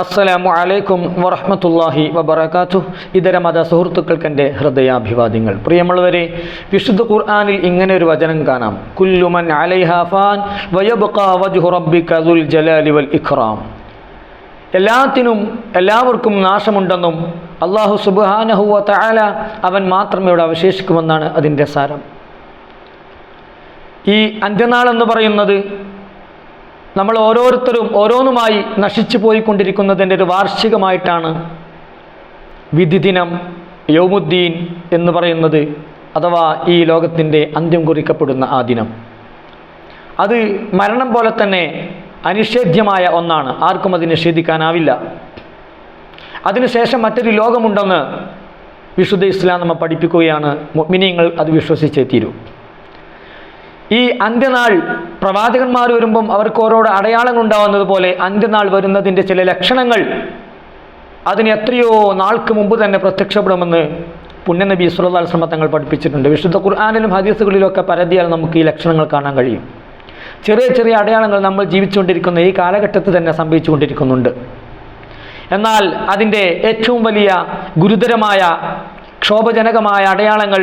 അസ്സലാമു അലൈക്കും വറഹമത്തല്ലാഹി വബർക്കാത്തു ഇതര മത സുഹൃത്തുക്കൾക്ക് എന്റെ ഹൃദയാഭിവാദ്യങ്ങൾ. പ്രിയമുള്ളവരെ വിശുദ്ധ ഖുർആാനിൽ ഇങ്ങനെ ഒരു വചനം കാണാം. കുല്ലുമൻ ജലാലി വൽ ഇഖ്റാം. എല്ലാത്തിനും എല്ലാവർക്കും നാശമുണ്ടെന്നും അള്ളാഹു സുബ്ഹാനഹു വ തആല അവൻ മാത്രമേ ഇവിടെ അവശേഷിക്കുമെന്നാണ് അതിന്റെ സാരം. ഈ അന്ത്യനാൾ എന്ന് പറയുന്നത് നമ്മൾ ഓരോരുത്തരും ഓരോന്നുമായി നശിച്ചു പോയിക്കൊണ്ടിരിക്കുന്നതിന്റെ ഒരു വാർഷികമായിട്ടാണ് വിധിദിനം യൗമുദ്ദീൻ എന്ന് പറയുന്നത് അഥവാ ഈ ലോകത്തിന്റെ അന്ത്യം കുറിക്കപ്പെടുന്ന ആ ദിനം. അത് മരണം പോലെ തന്നെ അനിഷേധ്യമായ ഒന്നാണ്. ആർക്കും അത് നിഷേധിക്കാനാവില്ല. അതിനുശേഷം മറ്റൊരു ലോകമുണ്ടെന്ന് വിശുദ്ധ ഇസ്ലാം നമ്മെ പഠിപ്പിക്കുകയാണ്. മിനിങ്ങൾ അത് വിശ്വസിച്ചേ തീരൂ. ഈ അന്ത്യനാൾ പ്രവാചകന്മാർ വരുമ്പം അവർക്ക് ഓരോട് അടയാളങ്ങൾ ഉണ്ടാവുന്നത് പോലെ അന്ത്യനാൾ വരുന്നതിന്റെ ചില ലക്ഷണങ്ങൾ അതിന് എത്രയോ നാൾക്ക് മുമ്പ് തന്നെ പ്രത്യക്ഷപ്പെടുമെന്ന് പുണ്യനബി സുല്ലാ ശ്രമ തങ്ങൾ പഠിപ്പിച്ചിട്ടുണ്ട്. വിശുദ്ധ ഖുർആാനിലും ഹദീസുകളിലൊക്കെ പരതിയാൽ നമുക്ക് ഈ ലക്ഷണങ്ങൾ കാണാൻ കഴിയും. ചെറിയ ചെറിയ അടയാളങ്ങൾ നമ്മൾ ജീവിച്ചുകൊണ്ടിരിക്കുന്ന ഈ കാലഘട്ടത്തിൽ തന്നെ സംഭവിച്ചുകൊണ്ടിരിക്കുന്നുണ്ട്. എന്നാൽ അതിന്റെ ഏറ്റവും വലിയ ഗുരുതരമായ ക്ഷോഭജനകമായ അടയാളങ്ങൾ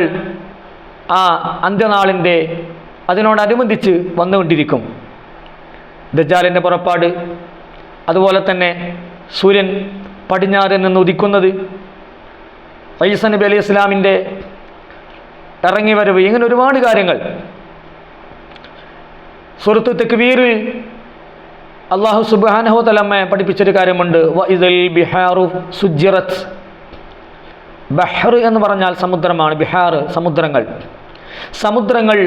ആ അന്ത്യനാളിന്റെ അതിനോടനുബന്ധിച്ച് വന്നുകൊണ്ടിരിക്കും. ദജാലിന്റെ പുറപ്പാട് അതുപോലെ തന്നെ സൂര്യൻ പടിഞ്ഞാറിൽ നിന്ന് ഉദിക്കുന്നത് ഐസ നബി അലി ഇസ്ലാമിന്റെ ഇറങ്ങി വരവ് ഇങ്ങനെ ഒരുപാട് കാര്യങ്ങൾ. സുഹൃത്ത് തെക്വീറിൽ അള്ളാഹു സുബാനഹോ തലമ്മ പഠിപ്പിച്ചൊരു കാര്യമുണ്ട്. വഇദൽ ബിഹാറു സുജിറത്ത് ബഹർ എന്ന് പറഞ്ഞാൽ സമുദ്രമാണ്. ബിഹാർ സമുദ്രങ്ങൾ. സമുദ്രങ്ങൾ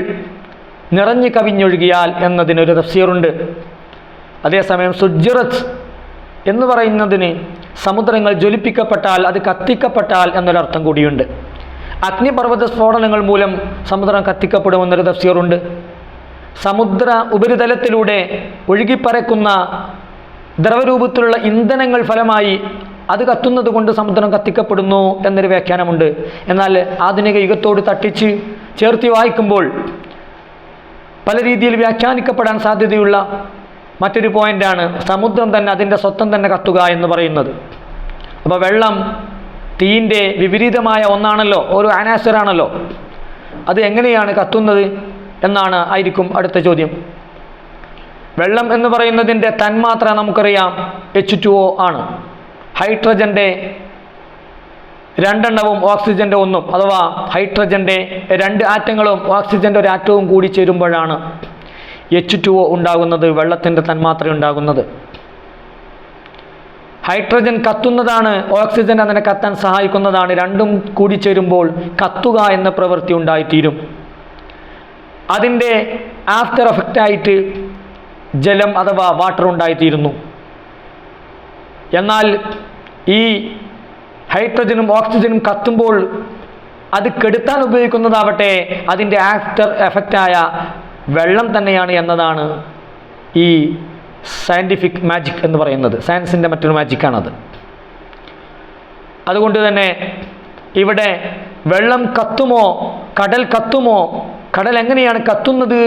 നിറഞ്ഞു കവിഞ്ഞൊഴുകിയാൽ എന്നതിനൊരു തഫ്സീറുണ്ട്. അതേസമയം സുജിറത്ത് എന്ന് പറയുന്നതിന് സമുദ്രങ്ങൾ ജ്വലിപ്പിക്കപ്പെട്ടാൽ അത് കത്തിക്കപ്പെട്ടാൽ എന്നൊരർത്ഥം കൂടിയുണ്ട്. അഗ്നിപർവത സ്ഫോടനങ്ങൾ മൂലം സമുദ്രം കത്തിക്കപ്പെടുമെന്നൊരു തഫ്സീറുണ്ട്. സമുദ്ര ഉപരിതലത്തിലൂടെ ഒഴുകിപ്പരക്കുന്ന ദ്രവരൂപത്തിലുള്ള ഇന്ധനങ്ങൾ ഫലമായി അത് കത്തുന്നത് കൊണ്ട് സമുദ്രം കത്തിക്കപ്പെടുന്നു എന്നൊരു വ്യാഖ്യാനമുണ്ട്. എന്നാൽ ആധുനിക യുഗത്തോട് തട്ടിച്ച് ചേർത്തി വായിക്കുമ്പോൾ പല രീതിയിൽ വ്യാഖ്യാനിക്കപ്പെടാൻ സാധ്യതയുള്ള മറ്റൊരു പോയിന്റാണ് സമുദ്രം തന്നെ അതിന്റെ സ്വത്വം തന്നെ കത്തുക എന്ന് പറയുന്നത്. അപ്പോൾ വെള്ളം തീയിന്റെ വിപരീതമായ ഒന്നാണല്ലോ ഒരു ആനാസറാണല്ലോ അത് എങ്ങനെയാണ് കത്തുന്നത് എന്നാണ് ആയിരിക്കും അടുത്ത ചോദ്യം. വെള്ളം എന്ന് പറയുന്നതിന്റെ തന്മാത്ര നമുക്കറിയാം എച്ച് ടു ഒ ആണ്. ഹൈഡ്രജന്റെ രണ്ടെണ്ണവും ഓക്സിജന്റെ ഒന്നും അഥവാ ഹൈഡ്രജന്റെ രണ്ട് ആറ്റങ്ങളും ഓക്സിജന്റെ ഒരു ആറ്റവും കൂടി ചേരുമ്പോഴാണ് എച്ച് ടു ഒ ഉണ്ടാകുന്നത് വെള്ളത്തിന്റെ തന്മാത്ര ഉണ്ടാകുന്നത്. ഹൈഡ്രജൻ കത്തുന്നതാണ് ഓക്സിജൻ അതിനെ കത്താൻ സഹായിക്കുന്നതാണ് രണ്ടും കൂടി ചേരുമ്പോൾ കത്തുക എന്ന പ്രവൃത്തി ഉണ്ടായിത്തീരും. അതിന്റെ ആഫ്റ്റർ എഫക്റ്റായിട്ട് ജലം അഥവാ വാട്ടർ ഉണ്ടായിത്തീരുന്നു. എന്നാൽ ഈ ഹൈഡ്രജനും ഓക്സിജനും കത്തുമ്പോൾ അത് കെടുത്താൻ ഉപയോഗിക്കുന്നതാവട്ടെ അതിന്റെ ആഫ്റ്റർ എഫക്റ്റായ വെള്ളം തന്നെയാണ് എന്നതാണ് ഈ സയന്റിഫിക് മാജിക് എന്ന് പറയുന്നത്. സയൻസിന്റെ മറ്റൊരു മാജിക്കാണത് അതുകൊണ്ട് തന്നെ ഇവിടെ വെള്ളം കത്തുമോ കടൽ കത്തുമോ കടൽ എങ്ങനെയാണ് കത്തുന്നത്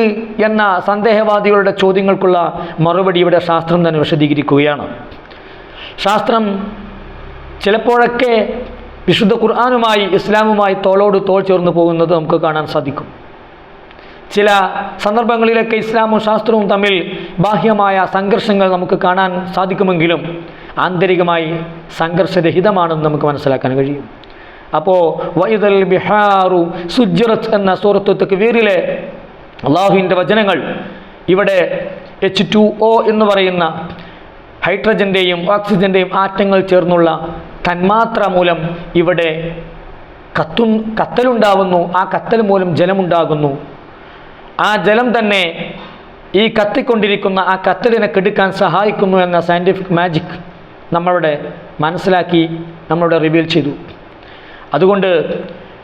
എന്ന സന്ദേഹവാദികളുടെ ചോദ്യങ്ങൾക്കുള്ള മറുപടി ഇവിടെ ശാസ്ത്രം തന്നെ വിശദീകരിക്കുകയാണ്. ശാസ്ത്രം ചിലപ്പോഴൊക്കെ വിശുദ്ധ ഖുർആാനുമായി ഇസ്ലാമുമായി തോളോട് തോൾ ചേർന്ന് പോകുന്നത് നമുക്ക് കാണാൻ സാധിക്കും. ചില സന്ദർഭങ്ങളിലൊക്കെ ഇസ്ലാമും ശാസ്ത്രവും തമ്മിൽ ബാഹ്യമായ സംഘർഷങ്ങൾ നമുക്ക് കാണാൻ സാധിക്കുമെങ്കിലും ആന്തരികമായി സംഘർഷരഹിതമാണെന്ന് നമുക്ക് മനസ്സിലാക്കാൻ കഴിയും. അപ്പോൾ വൈദൽ ബിഹാറു സുജറത്ത് എന്ന സൂറത്വത്തക്ക് വേറിലെ അള്ളാഹുവിന്റെ വചനങ്ങൾ ഇവിടെ എച്ച് ടു ഒ എന്ന് പറയുന്ന ഹൈഡ്രജന്റെയും ഓക്സിജന്റെയും ആറ്റങ്ങൾ ചേർന്നുള്ള തന്മാത്ര മൂലം ഇവിടെ കത്തു കത്തലുണ്ടാവുന്നു. ആ കത്തൽ മൂലം ജലമുണ്ടാകുന്നു. ആ ജലം തന്നെ ഈ കത്തിക്കൊണ്ടിരിക്കുന്ന ആ കത്തലിനെ കെടുക്കാൻ സഹായിക്കുന്നു എന്ന സയന്റിഫിക് മാജിക് നമ്മളുടെ മനസ്സിലാക്കി നമ്മളുടെ റിവീൽ ചെയ്തു. അതുകൊണ്ട്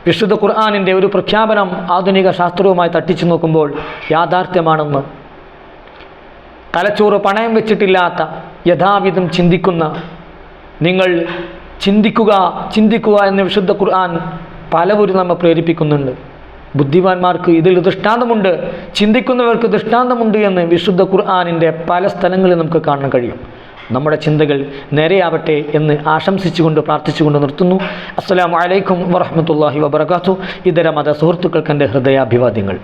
വിശുദ്ധ ഖുർആാനിന്റെ ഒരു പ്രഖ്യാപനം ആധുനിക ശാസ്ത്രവുമായി തട്ടിച്ചു നോക്കുമ്പോൾ യാഥാർത്ഥ്യമാണെന്ന്. തലച്ചോറ് പണയം വെച്ചിട്ടില്ലാത്ത യഥാവിധം ചിന്തിക്കുന്ന നിങ്ങൾ ചിന്തിക്കുക ചിന്തിക്കുക എന്ന് വിശുദ്ധ ഖുർആൻ പലവരും നമ്മെ പ്രേരിപ്പിക്കുന്നുണ്ട്. ബുദ്ധിമാന്മാർക്ക് ഇതിൽ ദൃഷ്ടാന്തമുണ്ട് ചിന്തിക്കുന്നവർക്ക് ദൃഷ്ടാന്തമുണ്ട് എന്ന് വിശുദ്ധ ഖുർആാനിന്റെ പല സ്ഥലങ്ങളിൽ നമുക്ക് കാണാൻ കഴിയും. നമ്മുടെ ചിന്തകൾ നേരെയാവട്ടെ എന്ന് ആശംസിച്ചുകൊണ്ട് പ്രാർത്ഥിച്ചുകൊണ്ട് നിർത്തുന്നു. അസ്സലാമു അലൈക്കും വറഹ്മത്തുള്ളാഹി വബറകാതുഹു. ഇതര മത സുഹൃത്തുക്കൾക്ക് എന്റെ ഹൃദയാഭിവാദ്യങ്ങൾ.